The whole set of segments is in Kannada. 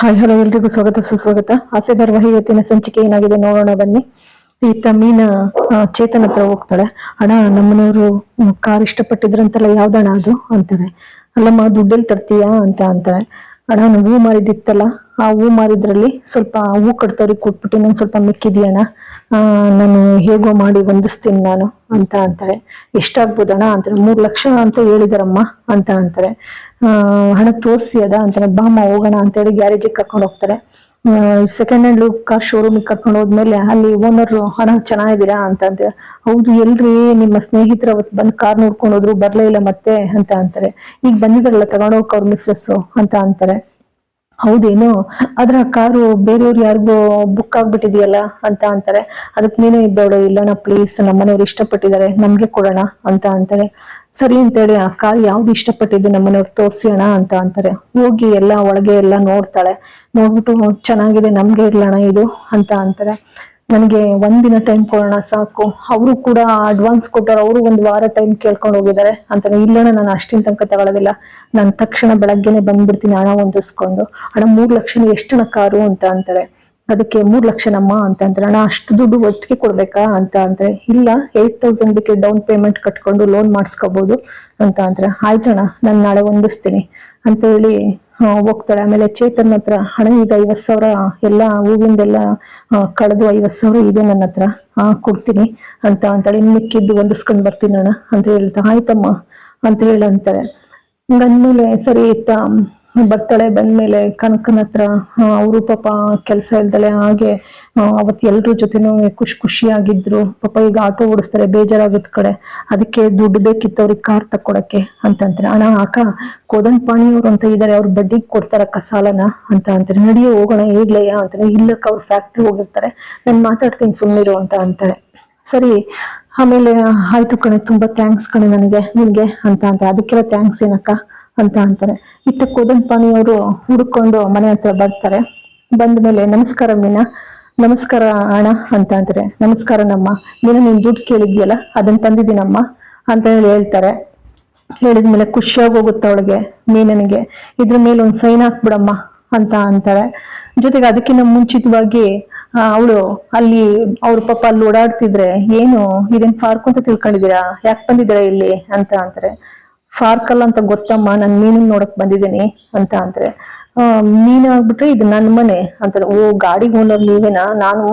ಹಾಯ್, ಹಲೋ, ಎಲ್ರಿಗೂ ಸ್ವಾಗತ, ಸುಸ್ವಾಗತ. ಆಸೆ ಧಾರವಾಹಿ ಇವತ್ತಿನ ಸಂಚಿಕೆ ಏನಾಗಿದೆ ನೋಡೋಣ ಬನ್ನಿ. ಈತ ಮೀನ ಚೇತನ ಹತ್ರ ಹೋಗ್ತಾಳೆ. ಹಣ ನಮ್ಮನವರು ಕಾರ್ ಇಷ್ಟಪಟ್ಟಿದ್ರಂತಲ್ಲ ಯಾವ್ದಣ ಅದು? ಅಂತಾರೆ. ಅಲ್ಲಮ್ಮ, ದುಡ್ಡಲ್ಲಿ ತರ್ತೀಯಾ ಅಂತ ಅಂತಾರೆ. ಅಣ್ಣ, ನಾನು ಹೂ ಮಾರಿದಿತ್ತಲ್ಲ, ಆ ಹೂ ಮಾರಿದ್ರಲ್ಲಿ ಸ್ವಲ್ಪ ಹೂ ಕಟ್ತವ್ರಿಗೆ ಕೊಟ್ಬಿಟ್ಟು ನಂಗೆ ಸ್ವಲ್ಪ ಮಿಕ್ಕಿದೆಯಣ್ಣ. ನಾನು ಹೇಗೋ ಮಾಡಿ ಹೊಂದಿಸ್ತೀನಿ ನಾನು ಅಂತ ಅಂತಾರೆ. ಎಷ್ಟಾಗ್ಬೋದಣ್ಣ? ಅಂತಾರೆ. ಮೂರ್ ಲಕ್ಷ ಅಂತ ಹೇಳಿದಾರಮ್ಮ ಅಂತ ಅಂತಾರೆ. ಹಣ ತೋರಿಸಿ ಅದ? ಅಂತಾನೆ ಬಾಮ್ಮ, ಹೋಗೋಣ ಅಂತೇಳಿ ಗ್ಯಾರೇಜಿಗೆ ಕರ್ಕೊಂಡು ಹೋಗ್ತಾರೆ. ಸೆಕೆಂಡ್ ಹ್ಯಾಂಡ್ ಕಾರ್ ಶೋರೂಮಿಗೆ ಕರ್ಕೊಂಡು ಹೋದ್ಮೇಲೆ ಅಲ್ಲಿ ಓನರ್ ಹಣ ಚೆನ್ನಾಗಿದ್ದೀರಾ? ಅಂತ ಅಂತಾರೆ. ಹೌದು, ಎಲ್ರಿ, ನಿಮ್ಮ ಸ್ನೇಹಿತರ ಅವತ್ತು ಬಂದು ಕಾರ್ ನೋಡ್ಕೊಂಡು ಹೋದ್ರು, ಬರ್ಲೇ ಇಲ್ಲ ಮತ್ತೆ, ಅಂತ ಅಂತಾರೆ. ಈಗ ಬಂದಿದ್ರಲ್ಲ ತಗೊಂಡೋಗಕ್ ಅವ್ರ ಮಿಸ್ಸಸ್ ಅಂತ ಅಂತಾರೆ. ಹೌದೇನು? ಆದ್ರೆ ಆ ಕಾರು ಬೇರೆಯವ್ರು ಯಾರಿಗೂ ಬುಕ್ ಆಗ್ಬಿಟ್ಟಿದೆಯಲ್ಲ ಅಂತ ಅಂತಾರೆ. ಅದಕ್ಕೆ ನೀನು ಇದ್ದವಳು, ಇಲ್ಲಣ್ಣ ಪ್ಲೀಸ್ ನಮ್ಮನೆಯವ್ರು ಇಷ್ಟಪಟ್ಟಿದ್ದಾರೆ, ನಮ್ಗೆ ಕೊಡೋಣ ಅಂತ ಅಂತಾರೆ. ಸರಿ ಅಂತೇಳಿ ಆ ಕಾರ್ ಯಾವ್ದು ಇಷ್ಟಪಟ್ಟಿದ್ದು ನಮ್ಮನೆಯವ್ರು ತೋರ್ಸಿ ಅಣ್ಣ ಅಂತ ಅಂತಾರೆ. ಹೋಗಿ ಎಲ್ಲ ಒಳಗೆ ಎಲ್ಲ ನೋಡ್ತಾಳೆ. ನೋಡ್ಬಿಟ್ಟು ಚೆನ್ನಾಗಿದೆ, ನಮ್ಗೆ ಇರ್ಲಣ ಇದು ಅಂತ ಅಂತಾರೆ. ನನಗೆ ಒಂದಿನ ಟೈಮ್ ಕೊಡೋಣ ಸಾಕು. ಅವರು ಕೂಡ ಅಡ್ವಾನ್ಸ್ ಕೊಟ್ಟರು ಅವರು ಒಂದು ವಾರ ಟೈಮ್ ಕೇಳ್ಕೊಂಡು ಹೋಗಿದ್ದಾರೆ. ಅಂತ ಇಲ್ಲಣ್ಣ ನಾನು ಅಷ್ಟಿನ ತನಕ ತಗೊಳ್ಳೋದಿಲ್ಲ ನಾನು ತಕ್ಷಣ ಬೆಳಗ್ಗೆನೆ ಬಂದ್ಬಿಡ್ತೀನಿ, ಹಣ ಹೊಂದಿಸ್ಕೊಂಡು. ಅಣ್ಣ, ಮೂರ್ ಲಕ್ಷ ಎಷ್ಟಣ ಕಾರು ಅಂತ ಅಂತಾರೆ. ಅದಕ್ಕೆ ಮೂರ್ ಲಕ್ಷನಮ್ಮ ಅಂತ ಅಂತಾರೆ. ಅಣ್ಣ, ಅಷ್ಟು ದುಡ್ಡು ಒಟ್ಟಿಗೆ ಕೊಡ್ಬೇಕಾ ಅಂತ ಅಂದ್ರೆ ಇಲ್ಲ ಏಟ್ ತೌಸಂಡ್ಗೆ ಡೌನ್ ಪೇಮೆಂಟ್ ಕಟ್ಕೊಂಡು ಲೋನ್ ಮಾಡಿಸ್ಕೋಬಹುದು ಅಂತ ಅಂತಾರೆ. ಆಯ್ತಣ್ಣ, ನಾನು ನಾಳೆ ಹೊಂದಿಸ್ತೀನಿ. ಅಂತ ಹೇಳಿ ಹೋಗ್ತಾಳೆ. ಆಮೇಲೆ ಚೇತನ್ ಹತ್ರ ಹಣ ಈಗ ಐವತ್ ಸಾವಿರ ಎಲ್ಲ ಹೂವಿಂದೆಲ್ಲ ಕಳೆದು ಐವತ್ ಸಾವಿರ ಇದೆ ನನ್ನ ಹತ್ರ. ಹಾ ಕೊಡ್ತೀನಿ ಅಂತ, ಅಂತಾಳೆ ಇನ್ ಮಿಕ್ಕಿದ್ದು ಹೊಂದಿಸ್ಕೊಂಡ್ ಬರ್ತೀನಿ ಅಣ್ಣ, ಅಂತ ಹೇಳ್ತಾ, ಆಯ್ತಮ್ಮ, ಅಂತ ಹೇಳಂತಾರೆ. ಬಂದ್ಮೇಲೆ ಸರಿ ಇತ್ತ ಬರ್ತಾಳೆ ಬಂದ್ಮೇಲೆ ಕನಕನ ಹತ್ರ ಅವರು ಪಾಪ ಕೆಲಸ ಇಲ್ದಲೆ ಹಾಗೆ ಅವತ್ತು ಎಲ್ರ ಜೊತೆನೂ ಖುಷಿ ಖುಷಿಯಾಗಿದ್ರು. ಪಾಪ ಈಗ ಆಟೋ ಓಡಿಸ್ತಾರೆ ಬೇಜಾರಾಗಿದ್ ಕಡೆ. ಅದಕ್ಕೆ ದುಡ್ಡು ಬೇಕಿತ್ತು ಅವ್ರಿಗೆ ಕಾರ್ ತಕ್ಕೊಡಕ್ಕೆ ಅಂತ ಅಂತಾರೆ. ಅಣ್ಣ, ಅಕ್ಕ ಕೋದಂಡ ಪಾಣಿಯವ್ರು ಅಂತ ಇದಾರೆ, ಅವ್ರು ಬಡ್ಡಿಗೆ ಕೊಡ್ತಾರಕ್ಕ ಸಾಲನ ಅಂತ ಅಂತಾರೆ. ನಡಿಯೋ ಹೋಗೋಣ ಈಗ್ಲಯ್ಯ ಅಂತಾರೆ. ಇಲ್ಲಕ್ಕ, ಅವ್ರು ಫ್ಯಾಕ್ಟ್ರಿ ಹೋಗಿರ್ತಾರೆ. ನಾನು ಮಾತಾಡ್ತೀನಿ ಸುಮ್ಮನಿರು ಅಂತ ಅಂತಾರೆ. ಸರಿ, ಆಮೇಲೆ, ಆಯ್ತು ಕಣೆ, ತುಂಬಾ ಥ್ಯಾಂಕ್ಸ್ ಕಣೆ ನನಗೆ ನಿನ್ಗೆ ಅಂತ ಅಂತ ಅದಕ್ಕೆಲ್ಲ ಥ್ಯಾಂಕ್ಸ್ ಏನಕ್ಕ? ಅಂತ ಅಂತಾರೆ. ಇತ್ತ ಕೋದಂಡ ಪಾಣಿ ಅವರು ಹುಡ್ಕೊಂಡು ಮನೆ ಹತ್ರ ಬರ್ತಾರೆ. ಬಂದ ಮೇಲೆ ನಮಸ್ಕಾರ ಮೀನಾ, ನಮಸ್ಕಾರ ಅಣ್ಣ ಅಂತ ಅಂತಾರೆ. ನಮಸ್ಕಾರ ನಮ್ಮ ನೀನು ನೀನ್ ದುಡ್ಡು ಕೇಳಿದ್ಯಲ್ಲ ಅದನ್ನ ತಂದಿದ್ದೀನಮ್ಮ ಅಂತ ಹೇಳಿ ಹೇಳ್ತಾರೆ. ಹೇಳಿದ್ಮೇಲೆ ಖುಷಿಯಾಗಿ ಹೋಗುತ್ತೆ ಅವಳಿಗೆ, ಮೀನನಿಗೆ. ಇದ್ರ ಮೇಲೆ ಒಂದು ಸೈನ್ ಹಾಕ್ಬಿಡಮ್ಮ ಅಂತ ಅಂತಾರೆ. ಜೊತೆಗೆ ಅದಕ್ಕಿಂತ ಮುಂಚಿತವಾಗಿ ಅವಳು ಅಲ್ಲಿ, ಅವ್ರ ಪಾಪ ಅಲ್ಲಿ ಓಡಾಡ್ತಿದ್ರೆ ಏನು, ಇದೇನ್ ಪಾರ್ಕ್ ಅಂತ ತಿಳ್ಕೊಂಡಿದೀರಾ ಯಾಕೆ ಬಂದಿದ್ದೀರಾ ಇಲ್ಲಿ? ಅಂತ ಅಂತಾರೆ. ಪಾರ್ಕ್ ಅಲ್ಲ ಅಂತ ಗೊತ್ತಮ್ಮ, ನಾನು ಮೀನನ್ ನೋಡಕ್ ಬಂದಿದ್ದೀನಿ ಅಂತ ಅಂದ್ರೆ ಮೀನ್ ಆಗ್ಬಿಟ್ರೆ ಇದು ನನ್ನ ಮನೆ ಅಂತ ಓ ಗಾಡಿ ಓನರ್ ನೀವೇನಾ? ನಾನು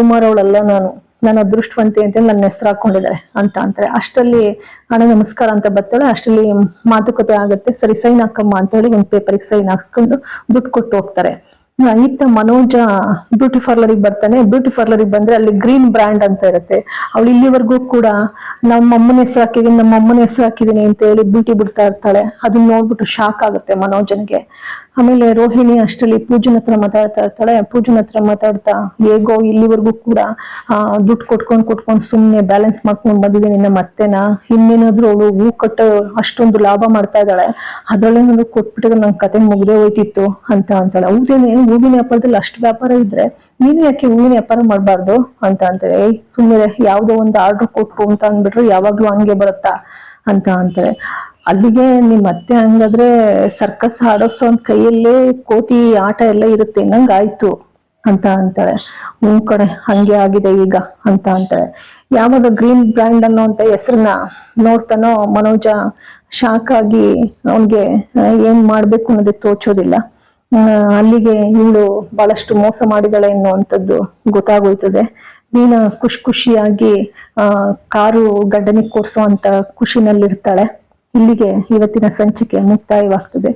ಉಮರ್ ಅವಳಲ್ಲ ನಾನು. ನಾನು ಅದೃಷ್ಟವಂತೆ ಅಂತ ನನ್ನ ಹೆಸರು ಹಾಕೊಂಡಿದ್ದಾರೆ ಅಂತ ಅಂತಾರೆ ಅಷ್ಟರಲ್ಲಿ ಅಣ್ಣ ನಮಸ್ಕಾರ ಅಂತ ಬರ್ತಾಳೆ ಅಷ್ಟರಲ್ಲಿ ಮಾತುಕತೆ ಆಗುತ್ತೆ. ಸರಿ ಸೈನ್ ಹಾಕಮ್ಮ ಅಂತ ಹೇಳಿ ಒಂದು ಪೇಪರ್ಗೆ ಸೈನ್ ಹಾಕ್ಸ್ಕೊಂಡು ದುಡ್ಡು ಕೊಟ್ಟು ಹೋಗ್ತಾರೆ. ಇತ್ತ ಮನೋಜ ಬ್ಯೂಟಿ ಪಾರ್ಲರಿಗೆ ಬರ್ತಾನೆ. ಬ್ಯೂಟಿ ಪಾರ್ಲರಿಗೆ ಬಂದ್ರೆ ಅಲ್ಲಿ ಗ್ರೀನ್ ಬ್ರ್ಯಾಂಡ್ ಅಂತ ಇರುತ್ತೆ. ಅವಳು ಇಲ್ಲಿವರೆಗೂ ಕೂಡ ನಮ್ಮ ಅಮ್ಮನ ಹೆಸರು ಹಾಕಿದೀನಿ, ನಮ್ಮ ಅಮ್ಮನ ಹೆಸರು ಹಾಕಿದೀನಿ ಅಂತ ಹೇಳಿ ಬ್ಯೂಟಿ ಬಿಡ್ತಾ ಇರ್ತಾಳೆ. ಅದನ್ನ ನೋಡ್ಬಿಟ್ಟು ಶಾಕ್ ಆಗುತ್ತೆ ಮನೋಜನ್ಗೆ. ಆಮೇಲೆ ರೋಹಿಣಿ ಅಷ್ಟರಲ್ಲಿ ಪೂಜನ್ ಹತ್ರ ಮಾತಾಡ್ತಾ ಇರ್ತಾಳೆ. ಪೂಜನ್ ಹತ್ರ ಮಾತಾಡ್ತಾ, ಹೇಗೋ ಇಲ್ಲಿವರೆಗೂ ಕೂಡ ದುಡ್ಡು ಕೊಟ್ಕೊಂಡು ಕೊಟ್ಕೊಂಡು ಸುಮ್ನೆ ಬ್ಯಾಲೆನ್ಸ್ ಮಾಡ್ಕೊಂಡು ಬಂದಿದ್ದೀನಿ ನಮ್ಮ ಅತ್ತೆನ ಇನ್ನೇನಾದ್ರೂ ಅವಳು ಹೂ ಕಟ್ಟ ಅಷ್ಟೊಂದು ಲಾಭ ಮಾಡ್ತಾ ಇದ್ದಾಳೆ. ಅದ್ರಲ್ಲೇನಾದ್ರು ಕೊಟ್ಬಿಟ್ಟಿದ್ರೆ ನನ್ ಕತೆ ಮುಗ್ದೇ ಹೋಯ್ತಿತ್ತು ಅಂತ ಅಂತಾಳೆ. ಹೌದೇನೆ? ಹೂವಿನ ವ್ಯಾಪಾರದಲ್ಲಿ ಅಷ್ಟು ವ್ಯಾಪಾರ ಇದ್ರೆ ನೀನು ಯಾಕೆ ಹೂವಿನ ವ್ಯಾಪಾರ ಮಾಡಬಾರ್ದು ಅಂತ ಅಂತಾರೆ ಏಯ್ ಸುಮ್ಮನೆ ಯಾವುದೋ ಒಂದು ಆರ್ಡರ್ ಕೊಟ್ಟು ಅಂತ ಅಂದ್ಬಿಟ್ರೆ ಯಾವಾಗ್ಲೂ ಹಂಗೆ ಬರುತ್ತಾ ಅಂತ ಅಂತಾರೆ ಅಲ್ಲಿಗೆ ನಿಮ್ಮ ಅತ್ತೆ ಹಂಗಾದ್ರೆ ಸರ್ಕಸ್ ಆಡೋಸೋ ಒಂದ್ ಕೈಯಲ್ಲಿ ಕೋತಿ ಆಟ ಎಲ್ಲ ಇರುತ್ತೆ ಆಯ್ತು ಅಂತ ಅಂತಾಳೆ ಹ್ಮ್ ಕಡೆ ಹಂಗೆ ಆಗಿದೆ ಈಗ ಅಂತ ಅಂತಾಳೆ ಯಾವಾಗ ಗ್ರೀನ್ ಬ್ರ್ಯಾಂಡ್ ಅನ್ನೋಂತ ಹೆಸರನ್ನ ನೋಡ್ತಾನೋ ಮನೋಜ ಶಾಕ್ ಆಗಿ ಅವನ್ಗೆ ಏನ್ ಮಾಡ್ಬೇಕು ಅನ್ನೋದೇ ತೋಚೋದಿಲ್ಲ. ಅಲ್ಲಿಗೆ ಇವಳು ಬಹಳಷ್ಟು ಮೋಸ ಮಾಡಿದಾಳೆ ಅನ್ನುವಂಥದ್ದು ಗೊತ್ತಾಗೋಯ್ತದೆ. ನೀನ ಖುಷಿ ಖುಷಿಯಾಗಿ, ಆ, ಕಾರು ಗಡ್ಡನಿಗೆ ಕೊಡ್ಸೋ ಅಂತ ಖುಷಿನಲ್ಲಿರ್ತಾಳೆ. ಇಲ್ಲಿಗೆ ಇವತ್ತಿನ ಸಂಚಿಕೆ ಮುಕ್ತಾಯವಾಗ್ತದೆ.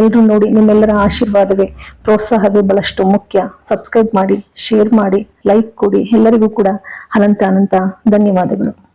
ಎಲ್ಲರೂ ನೋಡಿ ನಿಮ್ಮೆಲ್ಲರ ಆಶೀರ್ವಾದವೇ. ಪ್ರೋತ್ಸಾಹವೇ ಬಹಳಷ್ಟು ಮುಖ್ಯ. ಸಬ್ಸ್ಕ್ರೈಬ್ ಮಾಡಿ ಶೇರ್ ಮಾಡಿ ಲೈಕ್ ಕೊಡಿ. ಎಲ್ಲರಿಗೂ ಕೂಡ ಅನಂತ ಅನಂತ ಧನ್ಯವಾದಗಳು.